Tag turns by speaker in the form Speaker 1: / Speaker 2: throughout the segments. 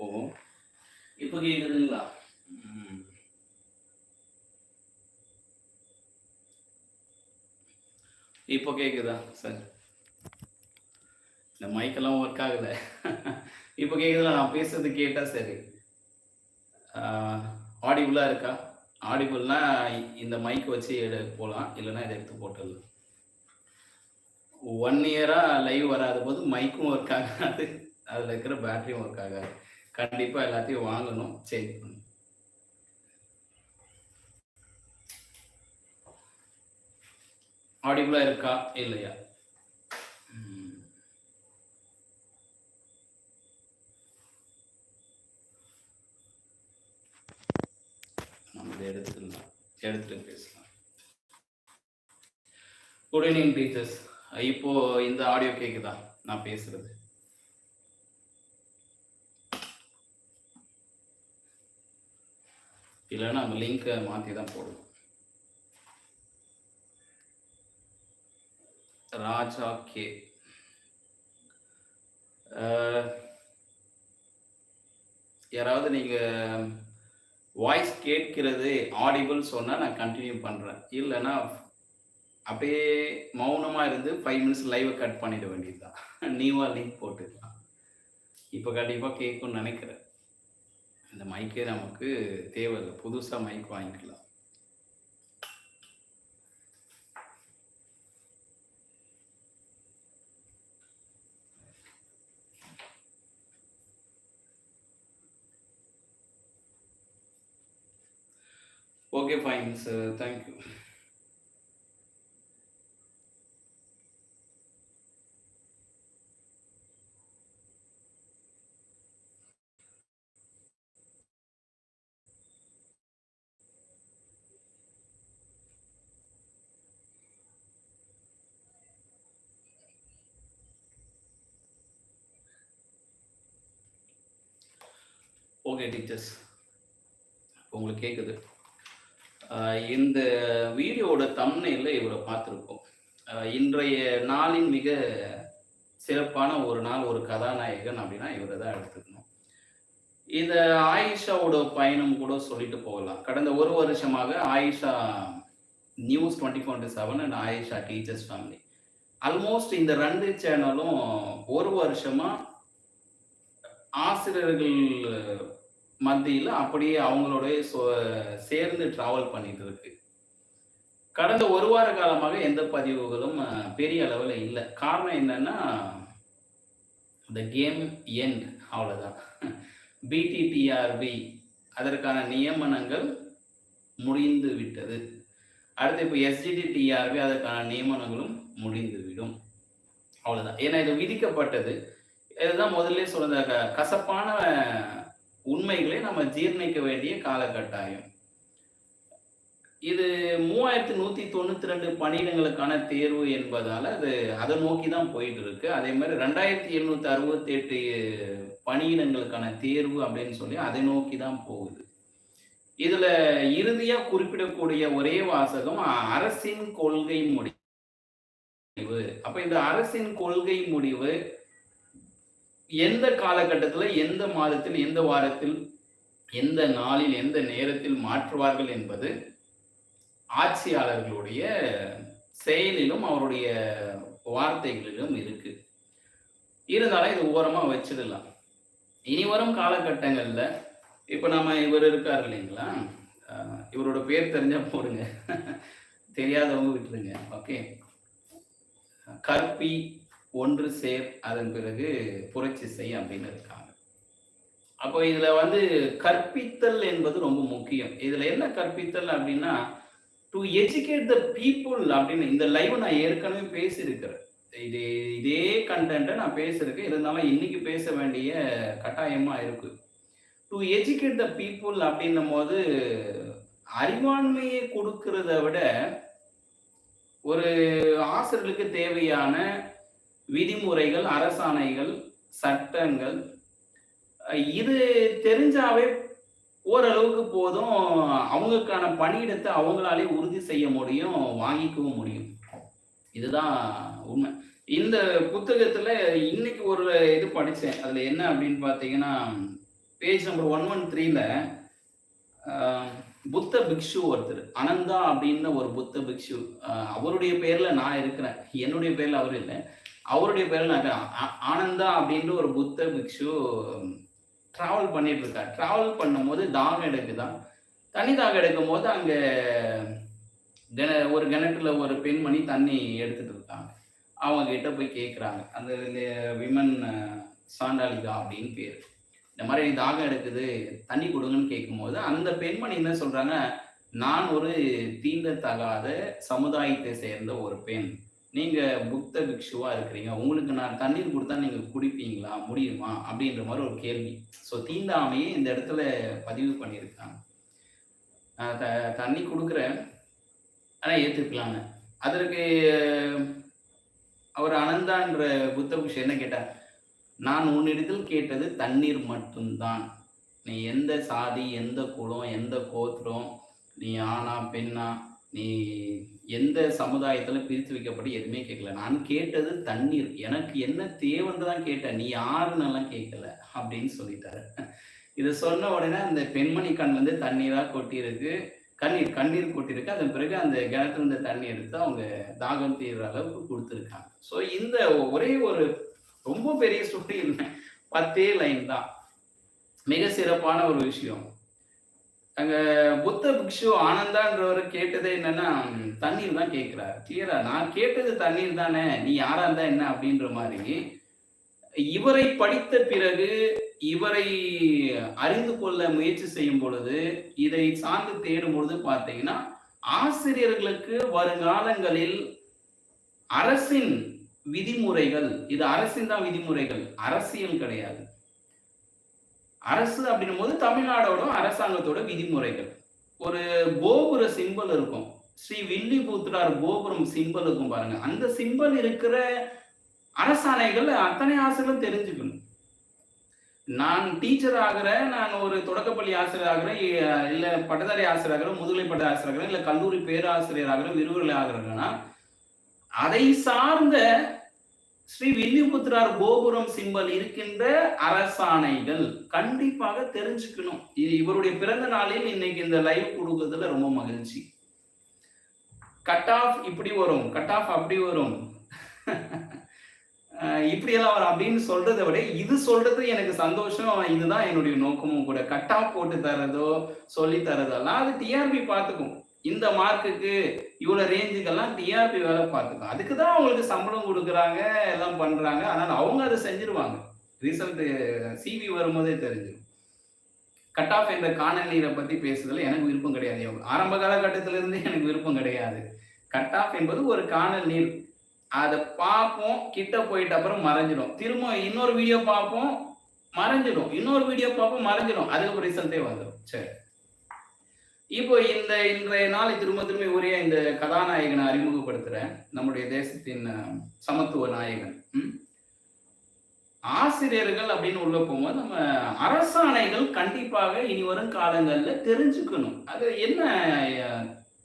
Speaker 1: போகும். இப்போ கேக்குதுங்களா? இப்போ கேக்குதா? சார். இந்த மைக்கெல்லாம் ஒர்க் ஆகலை. இப்போ கேட்குதுல நான் பேசுறது கேட்டா சரி. ஆடிபிளாக இருக்கா? ஆடிபிள்னா இந்த மைக் வச்சு எடு போகலாம் இல்லைன்னா இதை எடுத்து போட்டுடலாம். ஒன் இயராக லைவ் வராத போது மைக்கும் ஒர்க் ஆகாது. அதில் இருக்கிற பேட்டரியும் ஒர்க் ஆகாது. கண்டிப்பாக எல்லாத்தையும் வாங்கணும் சேஞ்ச் பண்ணணும். ஆடிபிளா இருக்கா? இல்லையா? நம்ம எடுத்துட்டு பேசலாம். குட் ஈவினிங் டீச்சர்ஸ் இப்போ இந்த ஆடியோ கேக்குதா? நான் பேசுறது. இல்லைன்னா நம்ம லிங்கை மாற்றி தான் போடுவோம் ராஜா கே. யாராவது நீங்கள் வாய்ஸ் கேட்கிறது ஆடிபிள் சொன்னால் நான் கண்டினியூ பண்ணுறேன் இல்லைன்னா அப்படியே மௌனமாக இருந்து ஃபைவ் மினிட்ஸ் லைவை கட் பண்ணிட வேண்டியதுதான். நீவா லிங்க் போட்டுக்கலாம். இப்போ கண்டிப்பாக கேட்கும்னு நினைக்கிறேன். இந்த மைக்கே நமக்கு தேவையில்லை புதுசாக மைக் வாங்கிக்கலாம். Okay fine sir thank you okay teachers உங்களுக்கு கேட்குது ஆஹ் இந்த வீடியோட தம்னையில் இவரை பார்த்துருக்கோம் இன்றைய நாளின் மிக சிறப்பான ஒரு நாள் ஒரு கதாநாயகன் அப்படின்னா இவரை தான் எடுத்துக்கணும். இதை ஆயிஷாவோட பயணம் கூட சொல்லிட்டு போகலாம். கடந்த ஒரு வருஷமாக Ayesha news twenty four seven and Ayesha teachers family almost இந்த ரெண்டு சேனலும் ஒரு வருஷமா ஆசிரியர்கள் மத்தியில் அப்படியே அவங்களோட சேர்ந்து டிராவல் பண்ணிட்டு இருக்கு. கடந்த ஒரு வார காலமாக எந்த பதிவுகளும் பெரிய அளவில் இல்லை. காரணம் என்னன்னா இந்த கேம் எண்ட் அவ்வளோதான் பிடிடிஆர்பி அதற்கான நியமனங்கள் முடிந்து விட்டது. அடுத்து இப்போ எஸ்டிடி டிஆர்பி அதற்கான நியமனங்களும் முடிந்துவிடும் அவ்வளோதான் ஏன்னா இது விதிக்கப்பட்டது. இதுதான் முதல்ல சொன்ன க- கசப்பான உண்மைகளை நம்ம ஜீர்ணிக்க வேண்டிய காலகட்டாயம். இது மூவாயிரத்தி நூத்தி தொண்ணூத்தி ரெண்டு பணியிடங்களுக்கான தேர்வு என்பதால அது அதை நோக்கி தான் போயிட்டு இருக்கு அதே மாதிரி ரெண்டாயிரத்தி எழுநூத்தி அறுபத்தி எட்டு பணியிடங்களுக்கான தேர்வு அப்படின்னு சொல்லி அதை நோக்கி தான் போகுது. இதுல இறுதியா குறிப்பிடக்கூடிய ஒரே வாசகம் அரசின் கொள்கை முடிவு. அப்ப இந்த அரசின் கொள்கை முடிவு எந்த காலகட்டத்தில் எந்த மாதத்தில் எந்த வாரத்தில் எந்த நாளில் எந்த நேரத்தில் மாற்றுவார்கள் என்பது ஆட்சியாளர்களுடைய செயலிலும் அவருடைய வார்த்தைகளிலும் இருக்கு. இருந்தாலும் இது ஓரமா வச்சிடலாம். இனி வரும் காலகட்டங்கள்ல இப்போ நம்ம இவர் இருக்கார் இல்லைங்களா? இவரோட பேர் தெரிஞ்சால் போடுங்க. தெரியாதவங்க விட்டுருங்க. ஓகே. கற்பி ஒன்று சேர் அதன் பிறகு புரட்சி செய் அப்படின்னு இருக்காங்க. அப்போ இதுல வந்து கற்பித்தல் என்பது ரொம்ப முக்கியம். இதுல என்ன கற்பித்தல் அப்படின்னா டு எஜுகேட் த பீப்புள் அப்படின்னு இந்த லைவ் நான் ஏற்கனவே பேசியிருக்கிறேன். இது இதே கண்டென்ட்டை நான் பேசியிருக்கேன். இருந்தாலும் இன்னைக்கு பேச வேண்டிய கட்டாயமா இருக்கு. டு எஜுகேட் த பீப்புள் அப்படின்னும் போது அறிவாண்மையை கொடுக்கறத விட ஒரு ஆசிரியர்களுக்கு தேவையான விதிமுறைகள் அரசாணைகள் சட்டங்கள் இது தெரிஞ்சாவே ஓரளவுக்கு போதும் அவங்களுக்கான பணியிடத்தை அவங்களாலே உறுதி செய்ய முடியும் வாங்கிக்கவும் முடியும். இதுதான் உண்மை. இந்த புத்தகத்துல இன்னைக்கு ஒரு இது படிச்சேன். அதுல என்ன அப்படின்னு பார்த்தீங்கன்னா பேஜ் நம்பர் ஒன் ஒன் த்ரீல புத்த பிக்ஷு ஒருத்தர் அனந்தா அப்படின்னு ஒரு புத்த பிக்ஷு. அவருடைய பேர்ல நான் இருக்கிறேன். என்னுடைய பேர்ல அவர் இல்லை. அவருடைய பேர் நான் ஆனந்தா அப்படின்ற ஒரு புத்த பிக்ஷு ட்ராவல் பண்ணிட்டு இருக்கார். ட்ராவல் பண்ணும்போது தாகம் எடுக்குதான். தண்ணி தாகம் எடுக்கும் போது அங்கே கிண ஒரு கிணற்றுல ஒரு பெண்மணி தண்ணி எடுத்துட்டு இருக்காங்க. அவங்க கிட்ட போய் கேட்குறாங்க அந்த விமன் சாண்டாலிகா அப்படின்னு பேர். இந்த மாதிரி தாகம் எடுக்குது தண்ணி கொடுங்கன்னு கேட்கும்போது அந்த பெண்மணி என்ன சொல்றாங்க நான் ஒரு தீண்டத்தகாத சமுதாயத்தை சேர்ந்த ஒரு பெண். நீங்க புத்த பிக்ஷுவா இருக்கிறீங்க. உங்களுக்கு நான் தண்ணீர் கொடுத்தா நீங்க குடிப்பீங்களா? முடியுமா? அப்படின்ற மாதிரி ஒரு கேள்வி. ஸோ தீண்டாமையே இந்த இடத்துல பதிவு பண்ணியிருக்காங்க. நான் த- தண்ணி கொடுக்குறேன். ஆனால் ஏற்றுக்கலாங்க அதற்கு அவர் அனந்தான்ற புத்த பிக்ஷு என்ன கேட்டார்? நான் உன்னிடத்தில் கேட்டது தண்ணீர் மட்டும்தான். நீ எந்த சாதி எந்த குலம் எந்த கோத்திரம் நீ ஆணா பெண்ணா நீ எந்த சமுதாயத்துல பிரித்து வைக்கப்பட்டு எதுவுமே கேட்கல. நான் கேட்டது தண்ணீர். எனக்கு என்ன தேவைன்னு தான் கேட்டேன். நீ யாருன்னெல்லாம் கேட்கல அப்படின்னு சொல்லிட்டாரு. இதை சொன்ன உடனே அந்த பெண்மணி கண் வந்து தண்ணீரா கொட்டியிருக்கு. கண்ணீர் கண்ணீர் கொட்டியிருக்கு. அதன் பிறகு அந்த கிணத்துல தண்ணி எடுத்து அவங்க தாகம் தீர்ற அளவுக்கு கொடுத்துருக்காங்க. ஸோ இந்த ஒரே ஒரு ரொம்ப பெரிய சுட்டி இல்லை பத்தே லைன் தான். மிக சிறப்பான ஒரு விஷயம். அங்க புத்த பிக்ஷு ஆனந்தான்றவர் கேட்டதே என்னன்னா தண்ணீர் தான் கேட்கிறார் கிளியரா நான் கேட்டது தண்ணீர் தானே நீ யாரா இருந்தா என்ன அப்படின்ற மாதிரி. இவரை படித்த பிறகு இவரை அறிந்து கொள்ள முயற்சி செய்யும் பொழுது இதை சார்ந்து தேடும் பொழுது பார்த்தீங்கன்னா ஆசிரியர்களுக்கு வருங்காலங்களில் அரசின் விதிமுறைகள் இது அரசின் தான் விதிமுறைகள் அரசியல் கிடையாது. அரசு அப்படின்னும் போது தமிழ்நாடோட அரசாங்கத்தோட விதிமுறைகள். ஒரு கோபுர சிம்பல் இருக்கும். ஸ்ரீ வில்லிபுத்திரார் கோபுரம் சிம்பல் இருக்கும் பாருங்க. அந்த சிம்பல் இருக்கிற அரசாணைகள் அத்தனை ஆசிரியர்களும் தெரிஞ்சுக்கணும். நான் டீச்சர் ஆகிற நான் ஒரு தொடக்கப்பள்ளி ஆசிரியர் ஆகிறேன் இல்ல பட்டதாரி ஆசிரியர் ஆகிறேன் முதுகலை பட்ட ஆசிரியர் ஆகிறேன் இல்ல கல்லூரி பேராசிரியர் ஆகிறேன் விரிவுரை ஆகிறேன்னா அதை சார்ந்த ஸ்ரீ வில்லிபுத்திரார் கோபுரம் சிம்பல் இருக்கின்ற அரசாணைகள் கண்டிப்பாக தெரிஞ்சுக்கணும். இது இவருடைய பிறந்த நாளில் இன்னைக்கு இந்த லைவ் கொடுக்கறதுல ரொம்ப மகிழ்ச்சி. கட் ஆஃப் இப்படி வரும் கட் ஆஃப் அப்படி வரும். அஹ் இப்படியெல்லாம் வரும் அப்படின்னு சொல்றதை விட இது சொல்றது எனக்கு சந்தோஷம். இதுதான் என்னுடைய நோக்கமும் கூட. கட் ஆஃப் போட்டு தரதோ சொல்லி தரதெல்லாம் அது டிஆர்பி பார்த்துக்கும். இந்த மார்க்குக்கு இவ்வளவு ரேஞ்சுக்கெல்லாம் டிஆர்பி வேலை பார்த்துக்கும். அதுக்கு தான் அவங்களுக்கு சம்பளம் கொடுக்குறாங்க எல்லாம் பண்றாங்க. அதனால அவங்க அதை செஞ்சிருவாங்க. ரிசல்ட் சிவி வரும்போதே தெரிஞ்சிடும் கட் ஆஃப் என்ற காணல் நீரை பத்தி பேசுறதுல எனக்கு விருப்பம் கிடையாது. ஆரம்ப காலகட்டத்தில இருந்தே எனக்கு விருப்பம் கிடையாது. கட் ஆஃப் என்பது ஒரு காணல் நீர் அதை பார்ப்போம். கிட்ட போயிட்ட அப்புறம் மறைஞ்சிடும். திரும்ப இன்னொரு வீடியோ பார்ப்போம். மறைஞ்சிடும். இன்னொரு வீடியோ பார்ப்போம். மறைஞ்சிடும். அதுக்கு ரிசல்ட்டே வந்துடும் சரி. இப்போ இந்த இன்றைய நாள் திரும்ப திரும்ப ஒரே இந்த கதாநாயகனை அறிமுகப்படுத்துறேன். நம்முடைய தேசத்தின் சமத்துவ நாயகன். ஆசிரியர்கள் அப்படின்னு உள்ள போகும்போது நம்ம அரசாணைகள் கண்டிப்பாக இனி வரும் காலங்களில் தெரிஞ்சுக்கணும். அது என்ன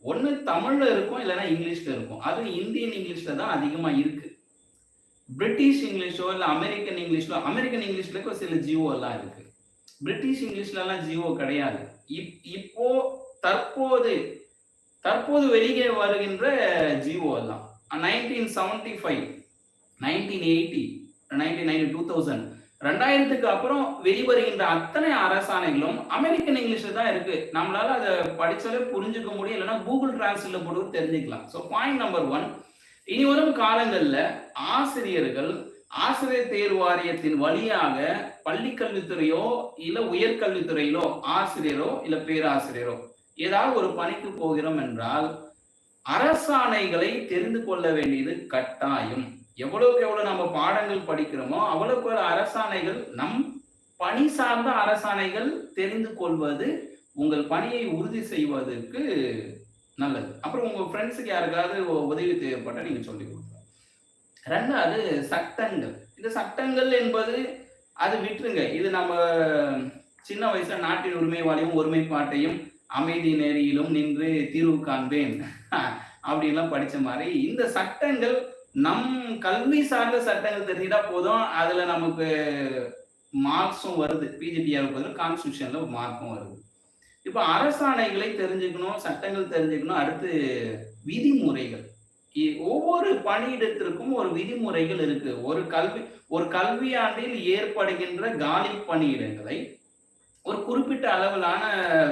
Speaker 1: ஒன்று தமிழ்ல இருக்கும் இல்லைன்னா இங்கிலீஷ்ல இருக்கும். அது இந்தியன் இங்கிலீஷ்ல தான் அதிகமாக இருக்கு. பிரிட்டிஷ் இங்கிலீஷோ இல்லை அமெரிக்கன் இங்கிலீஷோ அமெரிக்கன் இங்கிலீஷ்ல சில ஜியோ எல்லாம் இருக்கு. பிரிட்டிஷ் இங்கிலீஷ்லலாம் ஜியோ கிடையாது. இப்- இப்போ தற்போது தற்போது வெளியே வருகின்ற ஜியோ எல்லாம் nineteen seventy five nineteen eighty nineteen ninety two thousand ரெண்டாயிரத்துக்கு அப்புறம் வெளிவருகின்ற அத்தனை அரசாணைகளும் அமெரிக்கன் இங்கிலீஷில் தான் இருக்கு. நம்மளால அதை படிச்சாலே புரிஞ்சுக்க முடியும். இல்லைன்னா கூகுள் டிரான்ஸ்லேட்ல போட்டு தெரிஞ்சுக்கலாம். ஸோ பாயிண்ட் நம்பர் ஒன் இனி வரும் காலங்களில் ஆசிரியர்கள் ஆசிரியர் தேர்வு வாரியத்தின் வழியாக பள்ளி கல்வித்துறையோ இல்ல உயர்கல்வித்துறையிலோ ஆசிரியரோ இல்ல பேராசிரியரோ ஏதாவது ஒரு பணிக்கு போகிறோம் என்றால் அரசாணைகளை தெரிந்து கொள்ள வேண்டியது கட்டாயம். எவ்வளவுக்கு எவ்வளவு நம்ம பாடங்கள் படிக்கிறோமோ அவ்வளவுக்கு அரசாணைகள் நம் பணி சார்ந்த அரசாணைகள் தெரிந்து கொள்வது உங்கள் பணியை உறுதி செய்வதற்கு நல்லது. அப்புறம் உங்க ஃப்ரெண்ட்ஸுக்கு யாருக்காவது உதவி தேவைப்பட்டால் நீங்க சொல்லி கொடுக்கலாம். ரெண்டாவது சட்டங்கள். இந்த சட்டங்கள் என்பது அது விட்டுருங்க. இது நம்ம சின்ன வயசுல நாட்டின் உரிமைவாளையும் ஒருமைப்பாட்டையும் அமைதி நெறியிலும் நின்று தீர்வு காண்பேன். அப்படிலாம் படிச்ச மாதிரி இந்த சட்டங்கள் நம் கல்வி சார்ந்த சட்டங்கள் தெரிஞ்சுட்டா போதும். அதுல நமக்கு மார்க்ஸும் வருது. பிஜிடிஆர் பதில் கான்ஸ்டியூஷன்ல மார்க்கும் வருது. இப்போ அரசாணைகளை தெரிஞ்சுக்கணும் சட்டங்கள் தெரிஞ்சுக்கணும். அடுத்து விதிமுறைகள். இ- ஒவ்வொரு பணியிடத்திற்கும் ஒரு விதிமுறைகள் இருக்கு. ஒரு கல்வி ஒரு கல்வியாண்டில் ஏற்படுகின்ற காலி பணியிடங்களை ஒரு குறிப்பிட்ட அளவிலான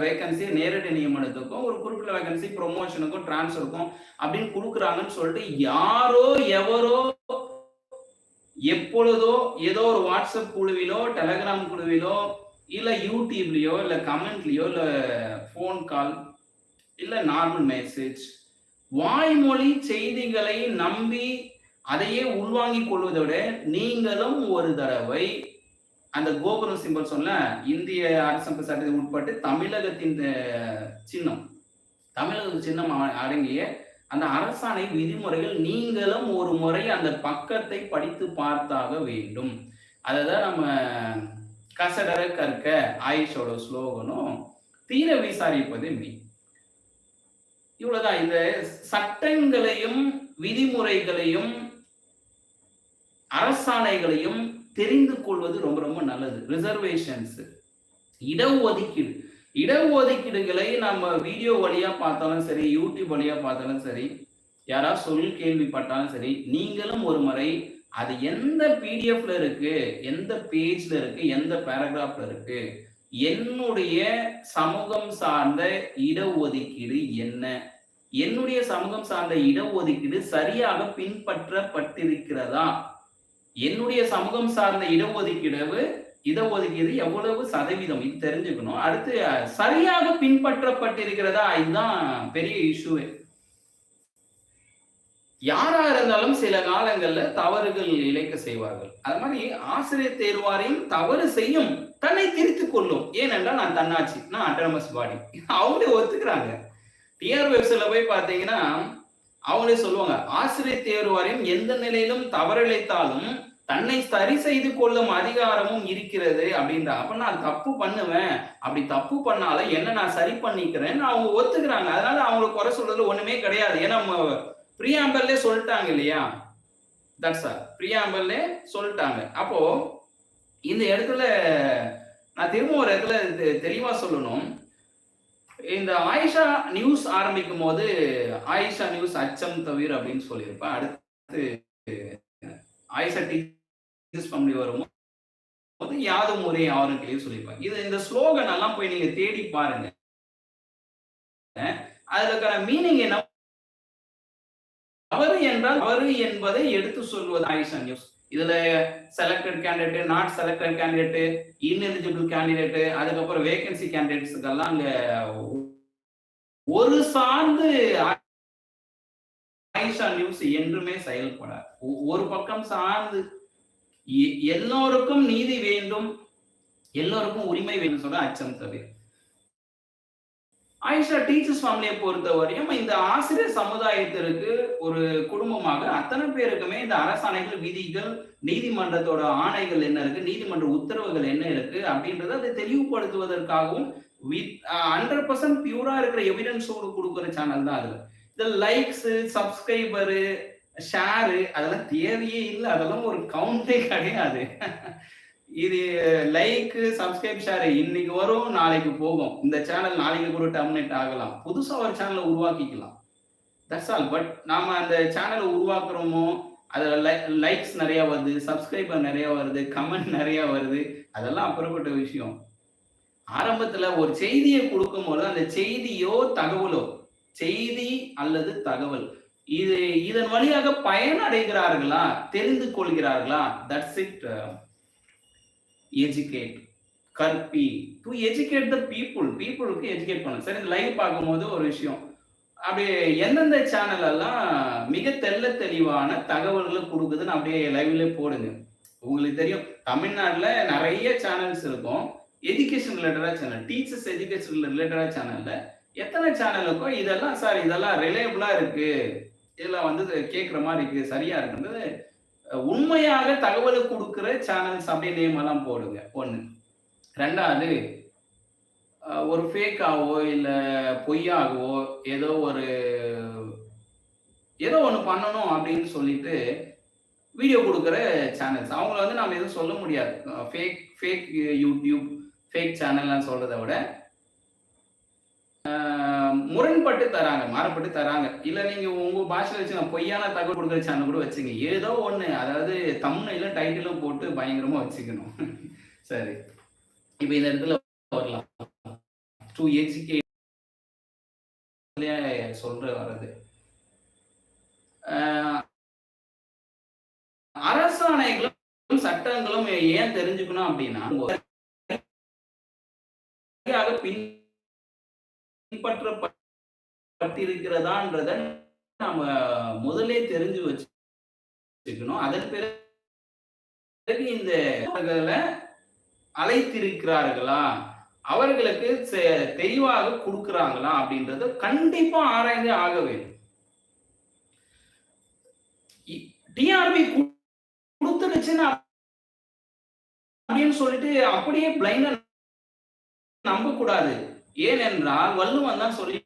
Speaker 1: வேகன்சி நேரடி நியமனத்துக்கும் ஒரு குறிப்பிட்ட வேகன்சி ப்ரொமோஷனுக்கும் டிரான்ஸ்ஃபருக்கும் அப்படின்னு கொடுக்குறாங்கன்னு சொல்லிட்டு யாரோ எவரோ எப்பொழுதோ ஏதோ ஒரு வாட்ஸ்அப் குழுவிலோ டெலகிராம் குழுவிலோ இல்லை யூடியூப்லேயோ இல்லை கமெண்ட்லேயோ இல்லை ஃபோன் கால் இல்லை நார்மல் மெசேஜ் வாய்மொழி செய்திகளை நம்பி அதையே உள்வாங்கிக் கொள்வதை விட நீங்களும் ஒரு தடவை அந்த கோபுரம் சிம்பல் சொன்ன இந்திய அரசமைப்பு சட்டத்தில் உட்பட்டு தமிழகத்தின் சின்னம். தமிழக சின்னம் அடங்கிய அந்த அரசாணை விதிமுறைகள் நீங்களும் ஒரு முறை அந்த பக்கத்தை படித்து பார்த்தாக வேண்டும். அததான் நம்ம கசடர கற்க ஆயுஷோட ஸ்லோகனும் தீர விசாரிப்பது மீ இவ்வளவுதான். இந்த சட்டங்களையும் விதிமுறைகளையும் அரசாணைகளையும் தெரிந்து கொள்வது ரொம்ப ரொம்ப நல்லது. ரிசர்வேஷன்ஸ் இடஒதுக்கீடு. இடஒதுக்கீடுகளை நம்ம வீடியோ வழியா பார்த்தாலும் சரி யூடியூப் வழியா பார்த்தாலும் சரி யாராவது சொல் கேள்விப்பட்டாலும் சரி நீங்களும் ஒரு முறை அது எந்த பிடிஎஃப்ல இருக்கு எந்த பேஜ்ல இருக்கு எந்த பேராகிராஃப்ல இருக்கு என்னுடைய சமூகம் சார்ந்த இடஒதுக்கீடு என்ன? என்னுடைய சமூகம் சார்ந்த இடஒதுக்கீடு சரியாக பின்பற்றப்பட்டிருக்கிறதா? என்னுடைய சமூகம் சார்ந்த இடஒதுக்கீடு இடஒதுக்கீடு எவ்வளவு சதவீதம்? இது தெரிஞ்சுக்கணும். அடுத்து சரியாக பின்பற்றப்பட்டிருக்கிறதா? இதுதான் பெரிய இஷ்யூவே யாரா இருந்தாலும் சில காலங்கள்ல தவறுகள் இழைக்க செய்வார்கள். அது மாதிரி ஆசிரியர் தேர்வாரையும் தவறு செய்யும் தன்னை திருத்திக் கொள்ளும். ஏனென்றால் நான் தன்னாட்சி நான் அட்டனமஸ் பாடி. அவங்களே ஒத்துக்கிறாங்க. டிஆர் வெப்சைட்ல போய் பாத்தீங்கன்னா அவங்களே சொல்லுவாங்க ஆசிரியர் தேர்வாரையும் எந்த நிலையிலும் தவறிழைத்தாலும் தன்னை சரி செய்து கொள்ளும் அதிகாரமும் இருக்கிறது அப்படின்ற. அப்ப நான் தப்பு பண்ணுவேன். அப்படி தப்பு பண்ணாலும் என்ன நான் சரி பண்ணிக்கிறேன்னு அவங்க ஒத்துக்கிறாங்க. அதனால அவங்களுக்கு குறை சொல்றதுல ஒண்ணுமே கிடையாது. ஏன்னா பிரியாம்பல்லே சொல்லிட்டாங்க இல்லையா? தட்ஸ் ஆர் பிரியாம்பல்லே சொல்லிட்டாங்க. அப்போ இந்த இடத்துல நான் திரும்ப ஒரு இடத்துல தெளிவா சொல்லணும். இந்த ஆயிஷா நியூஸ் ஆரம்பிக்கும் போது ஆயிஷா நியூஸ் அச்சம் தவிர அப்படின்னு சொல்லியிருப்பேன். அடுத்து ஆயிஷா டீச்சர்ஸ் ஃபேமிலி வரும்போது யாதும் ஒரே ஆறும் கிளியும் சொல்லியிருப்பேன் இது இந்த ஸ்லோகன் எல்லாம் போய் நீங்க தேடி பாருங்க. அதுக்கான மீனிங் என்ன? அவரு என்றால் அவரு என்பதை எடுத்து சொல்வது ஆயிஷா நியூஸ் இதுல selected candidate not selected candidate ineligible candidate அதுக்கப்புறம் வேகன்சி கேண்டிடேட்ஸுக்கெல்லாம் அங்க ஒரு சார்ந்து ஆயிஷா நியூஸ் என்றுமே செயல்படாது. ஒ- ஒரு பக்கம் சார்ந்து எ- எல்லோருக்கும் நீதி வேண்டும் எல்லோருக்கும் உரிமை வேண்டும் சொல்ற அச்சம் தவிர. ஆயிஷா டீச்சர்ஸ் ஃபேமிலியை பொறுத்தவரையும் இந்த ஆசிரியர் சமுதாயத்திற்கு ஒரு குடும்பமாக அத்தனை பேருக்குமே இந்த அரசாணைகள் விதிகள் நீதிமன்றத்தோட ஆணைகள் என்ன இருக்கு நீதிமன்ற உத்தரவுகள் என்ன இருக்கு அப்படின்றத அதை தெளிவுபடுத்துவதற்காகவும் ஹண்ட்ரட் பர்சன்ட் பியூரா இருக்கிற எவிடன்ஸோடு கொடுக்குற சேனல் தான் அது. இந்த லைக்ஸ் சப்ஸ்கிரைபரு ஷேரு அதெல்லாம் தேவையே இல்லை. அதெல்லாம் ஒரு கவுண்டே கிடையாது. இது லைக் சப்ஸ்கிரைப் ஷேர் இன்னைக்கு வரும் நாளைக்கு போகும். இந்த சேனல் நாளைக்கு கூட டர்மினேட் ஆகலாம். புதுசாக ஒரு சேனலை உருவாக்கிக்கலாம். தட்ஸ் ஆல் பட் நாம அந்த சேனலை உருவாக்குறோமோ லை லைக்ஸ் நிறையா வருது சப்ஸ்கிரைபர் நிறையா வருது கமெண்ட் நிறையா வருது. அதெல்லாம் அப்புறப்பட்ட விஷயம். ஆரம்பத்தில் ஒரு செய்தியை கொடுக்கும்போது அந்த செய்தியோ தகவலோ செய்தி அல்லது தகவல் இது இதன் வழியாக பயனடைகிறார்களா தெரிந்து கொள்கிறார்களா? தட்ஸ் இட் எஜுகேட் கற்பி. டு எஜுகேட் த பீப்புள் பீப்புளுக்கு எஜுகேட் பண்ணணும். சரி இந்த லைவ் பார்க்கும்போது ஒரு விஷயம். அப்படியே எந்தெந்த சேனல் எல்லாம் மிக தெல்ல தெளிவான தகவல்களை கொடுக்குதுன்னு அப்படியே லைவ்ல போடுங்க. உங்களுக்கு தெரியும் தமிழ்நாட்டில் நிறைய சேனல்ஸ் இருக்கும். எஜுகேஷன் ரிலேட்டடா சேனல் டீச்சர்ஸ் எஜுகேஷன் ரிலேட்டடா சேனல்ல எத்தனை சேனலுக்கும் இதெல்லாம் சார் இதெல்லாம் ரிலேபிளா இருக்கு. இதெல்லாம் வந்து கேட்குற மாதிரி இருக்கு சரியா இருக்குன்றது உண்மையாக தகவலை கொடுக்குற சேனல்ஸ் அப்படியே நேம் எல்லாம் போடுங்க. ஒன்று ரெண்டாவது ஒரு ஃபேக்காகவோ இல்லை பொய்யாகவோ ஏதோ ஒரு ஏதோ ஒன்று பண்ணணும் அப்படின்னு சொல்லிட்டு வீடியோ கொடுக்குற சேனல்ஸ் அவங்கள வந்து நம்ம எதுவும் சொல்ல முடியாது. ஃபேக் ஃபேக் யூடியூப் ஃபேக் சேனல்லாம் சொல்கிறத விட முரண்பட்டு தராங்க மாறப்பட்டு தராங்க. இல்ல நீங்க உங்க பாஷையில வச்சு நான் பொய்யான தகவல் கொடுக்குற சேனல் கூட வச்சுங்க. ஏதோ ஒண்ணு அதாவது தமிழ்ல டைட்டிலும் போட்டு பயங்கரமா வச்சுக்கணும். சரி. இப்போ இந்த இடத்துல வரலாம் டூ எஜுகே சொல்ற வர்றது. ஆஹ், அரசாணைகளும் சட்டங்களும் ஏன் தெரிஞ்சுக்கணும் அப்படின்னா பின் பின்பற்றப்பட்டிருக்கிறதான்றத நாம முதலே தெரிஞ்சு வச்சுக்கணும். அதன் பிறகு இந்த அழைத்திருக்கிறார்களா? அவர்களுக்கு தெளிவாக கொடுக்கிறாங்களா அப்படின்றத கண்டிப்பா ஆராய்ந்து ஆக வேண்டும். டிஆர்பி கொடுத்துடுச்சுன்னா அப்படின்னு சொல்லிட்டு அப்படியே பிளைண்ட நம்ப கூடாது ஏனென்றால் வள்ளுவன் தான் சொல்லி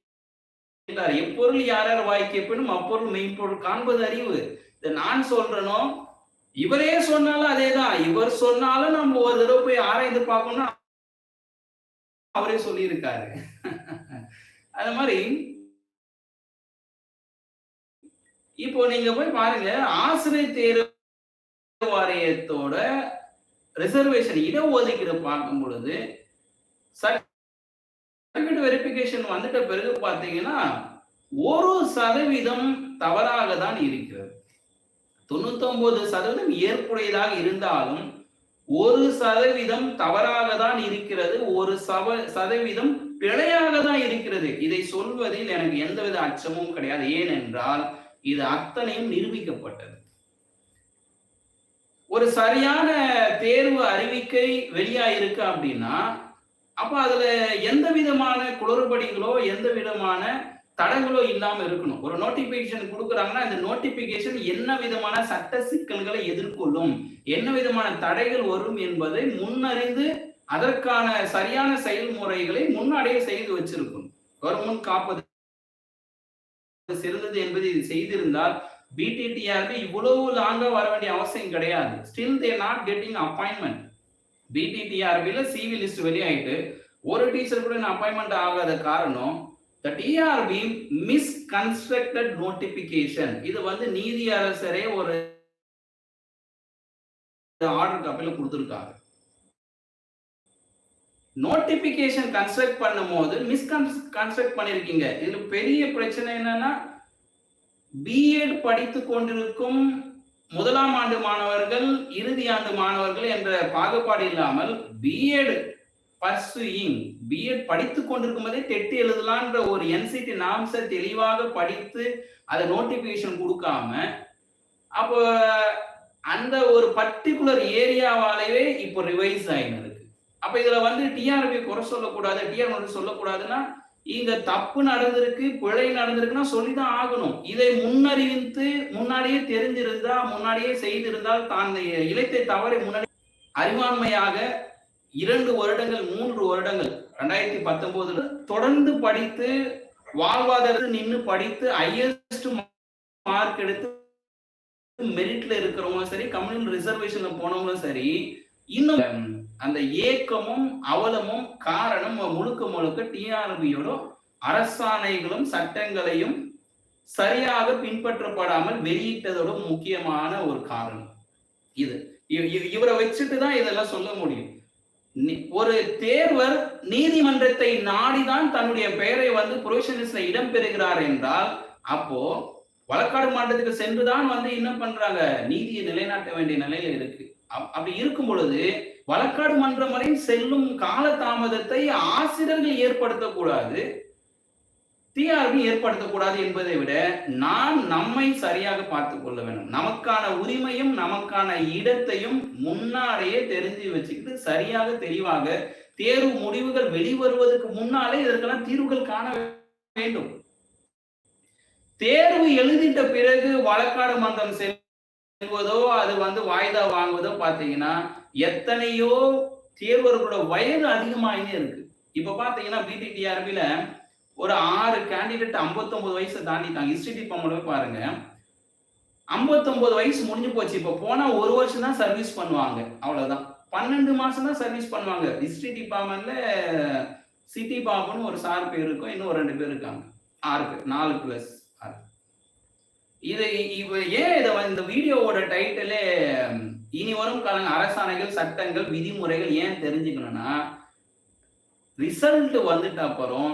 Speaker 1: எப்பொருள் யார் யார் வாய்க்கப்படும் அப்பொருள் மெய்ப்பொருள் காண்பது அறிவு. இதை நான் சொல்றனோ? இவரே சொன்னாலும் அதேதான். இவர் சொன்னாலும் நம்ம ஒரு தடவை போய் ஆராய்ந்து பார்க்கணும்னா அவரே சொல்லியிருக்காரு. அது மாதிரி இப்போ நீங்க போய் பாருங்க ஆசிரியர் தேர்வு வாரியத்தோட ரிசர்வேஷன் இடஒதுக்கீடு பார்க்கும் பொழுது சர்டிபிகேட் வெரிஃபிகேஷன் வந்துட்ட பிறகு பார்த்தீங்கன்னா ஒரு சதவீதம் தவறாக தான் இருக்கிறது. தொண்ணூத்தொன்பது சதவீதம் ஏற்புடையதாக இருந்தாலும் ஒரு சதவீதம் தவறாக தான் இருக்கிறது ஒரு சவ சதவீதம் பிழையாக தான் இருக்கிறது. இதை சொல்வதில் எனக்கு எந்தவித அச்சமும் கிடையாது. ஏனென்றால் இது அத்தனையும் நிரூபிக்கப்பட்டது. ஒரு சரியான தேர்வு அறிவிக்கை வெளியாயிருக்கு அப்படின்னா அப்ப அதுல எந்த விதமான குளறுபடிகளோ எந்த விதமான தடங்களோ இல்லாம இருக்கணும். ஒரு நோட்டிபிகேஷன் கொடுக்குறாங்கன்னா இந்த நோட்டிபிகேஷன் என்ன விதமான சட்ட சிக்கல்களை எதிர்கொள்ளும்? என்ன விதமான தடைகள் வரும் என்பதை முன்னறிந்து அதற்கான சரியான செயல்முறைகளை முன்னாடியே செய்து வச்சிருக்கும் கவர்மெண்ட் காப்பது சிறந்தது என்பதை இது செய்திருந்தால் பிடிடிஆர்பி இவ்வளவு லாங்கா வர வேண்டிய அவசியம் கிடையாது. Still they not getting appointment பிடிடிஆர்பியில் CV list வெளியாயிட்டு ஒரு டீச்சர் கூட அப்பாயின்மெண்ட் ஆகாத காரணம் த டிஆர்பி மிஸ்கன்ஸ்ட்ரக்டட் நோட்டிபிகேஷன் இது வந்து நீதி அரசரே ஒரு ஆர்டர் காப்பியில் கொடுத்துருக்காங்க. நோட்டிபிகேஷன் கன்ஸ்ட்ரக்ட் பண்ணும்போது மிஸ்கன்ஸ்ட்ரக்ட் பண்ணிருக்கீங்க. இதுல பெரிய பிரச்சனை என்னன்னா பிஎட் படித்து கொண்டிருக்கும் முதலாம் ஆண்டு மாணவர்கள் இறுதி ஆண்டு மாணவர்கள் என்ற பாகுபாடு இல்லாமல் பிஎட் பர்சுயிங் பிஎட் படித்து கொண்டிருக்கும் போதே தெட்டு எழுதலான்ற ஒரு என்சிடி நாம்ஸை தெளிவாக படித்து அதை நோட்டிபிகேஷன் கொடுக்காம அப்போ அந்த ஒரு பர்டிகுலர் ஏரியாவாலேயே இப்போ ரிவைஸ் ஆகினது இருக்கு. அப்ப இதுல வந்து டிஆர்பி குறை சொல்லக்கூடாது டிஆர்பி சொல்லக்கூடாதுன்னா இங்க தப்பு நடந்திருக்கு பிழை நடந்திருக்குன்னா சொல்லிதான் ஆகணும். இதை முன்னறிவித்து முன்னாடியே தெரிஞ்சிருந்தா முன்னாடியே செய்திருந்தால் தான் இலத்தை தவறை முன்னாடி அறிவாண்மையாக இரண்டு வருடங்கள் மூன்று வருடங்கள் ரெண்டாயிரத்தி பத்தொன்பதுல தொடர்ந்து படித்து வாழ்வாதாரத்து நின்று படித்து ஹையஸ்ட் மார்க் எடுத்து மெரிட்ல இருக்கிறவங்களும் சரி கம்யூனல் ரிசர்வேஷன்ல போனவங்களும் சரி இன்னும் அந்த ஏக்கமும் அவலமும் காரணம் முழுக்க முழுக்க டிஆர்பியோட அரசாணைகளும் சட்டங்களையும் சரியாக பின்பற்றப்படாமல் வெளியிட்டதோட முக்கியமான ஒரு காரணம். இது. இவரை வச்சுட்டு தான் இதெல்லாம் சொல்ல முடியும். ஒரு தேர்வர் நீதிமன்றத்தை நாடிதான் தன்னுடைய பெயரை வந்து ப்ரொவிஷனல்ஸ்ல இடம் பெறுகிறார் என்றால் அப்போ வழக்காடு மாற்றத்துக்கு சென்றுதான் வந்து என்ன பண்றாங்க? நீதியை நிலைநாட்ட வேண்டிய நிலையில இருக்கு. அப்படி இருக்கும் பொழுது வழக்காடு மன்றம் வரை செல்லும் கால தாமதத்தை ஆசிரியர்கள் ஏற்படுத்தக்கூடாது. டிஆர்பி ஏற்படுத்தக்கூடாது என்பதை விட நாம் நம்மை சரியாக பார்த்து கொள்ள வேண்டும். நமக்கான உரிமையும் நமக்கான இடத்தையும் முன்னாலேயே தெரிஞ்சு வச்சுக்கிட்டு சரியாக தெளிவாக தேர்வு முடிவுகள் வெளிவருவதற்கு முன்னாலே இதற்கெல்லாம் தீர்வுகள் காண வேண்டும். தேர்வு எழுதிட்ட பிறகு வழக்காடு மன்றம் செல்வதோ அது வந்து வாய்தா வாங்குவதோ பாத்தீங்கன்னா எத்தனையோ தேர்வர்களோட வயது அதிகமாகினே இருக்கு இப்ப பாத்தீங்கன்னா பிடிடிஆர்பில ஒரு ஆறு கேண்டிடேட் ஐம்பத்தொன்பது வயசு தாண்டிட்டாங்க ஹிஸ்டரி டிபார்ட்மெண்ட் பாருங்க 59 வயசு முடிஞ்சு போச்சு. இப்ப போனா ஒரு வருஷம் தான் சர்வீஸ் பண்ணுவாங்க. அவ்வளவுதான். 12 மாசம் தான் சர்வீஸ் பண்ணுவாங்க. ஹிஸ்டரி டிபார்ட்மென்ட்ல சிட்டி பாபுன்னு ஒரு சார் பேர் இருக்கும். இன்னும் ஒரு ரெண்டு பேர் இருக்காங்க. ஆறு பேர். 4 பிளஸ் இது இவ ஏன் இதை இந்த வீடியோவோட டைட்டிலே இனி வரும் கால அரசாணைகள், சட்டங்கள், விதிமுறைகள் ஏன் தெரிஞ்சுக்கணும்னா, ரிசல்ட் வந்துட்ட அப்புறம்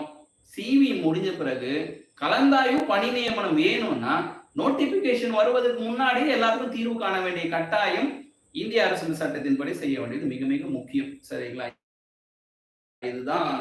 Speaker 1: சிவி முடிஞ்ச பிறகு கலந்தாய்வு பணி நியமனம் வேணும்னா, நோட்டிபிகேஷன் வருவதற்கு முன்னாடியே எல்லாத்துக்கும் தீர்வு காண வேண்டிய கட்டாயம் இந்திய அரசு சட்டத்தின்படி செய்ய வேண்டியது மிக மிக முக்கியம். சரிங்களா? இதுதான்